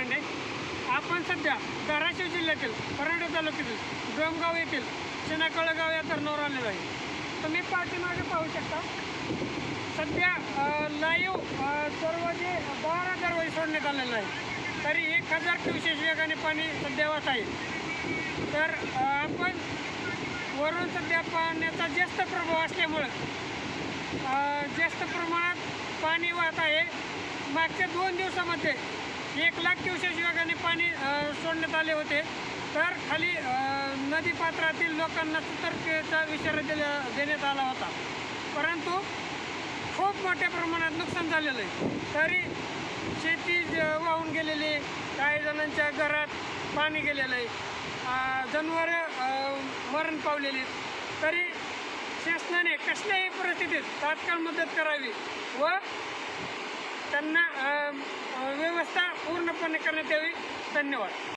सरांनी आपण सध्या धाराशिव जिल्ह्यातील परांडा तालुक्यातील डोमगाव येथील शेणाकळगाव या धरणावर आलेलो आहे. तुम्ही पाठीमागे पाहू शकता सध्या लाईव्ह दरवाजे बारा दरवाजे सोडण्यात आलेला आहे तरी एक हजार क्युसेस वेगाने पाणी सध्या वाहत आहे. तर आपण वरून सध्या पाण्याचा जास्त प्रभाव असल्यामुळं जास्त प्रमाणात पाणी वाहत आहे. मागच्या दोन दिवसामध्ये एक लाख क्युसेस वेगाने पाणी सोडण्यात आले होते. तर खाली नदीपात्रातील लोकांना सतर्कतेचा इशारा दिला देण्यात आला होता. परंतु खूप मोठ्या प्रमाणात नुकसान झालेलं आहे. तरी शेती ज- वाहून गेलेली काही जणांच्या घरात पाणी गेलेलं आहे. जनावरं मरण पावलेली तरी शासनाने कसल्याही परिस्थितीत तात्काळ मदत करावी व त्यांना अ, करण्यात यावी. धन्यवाद.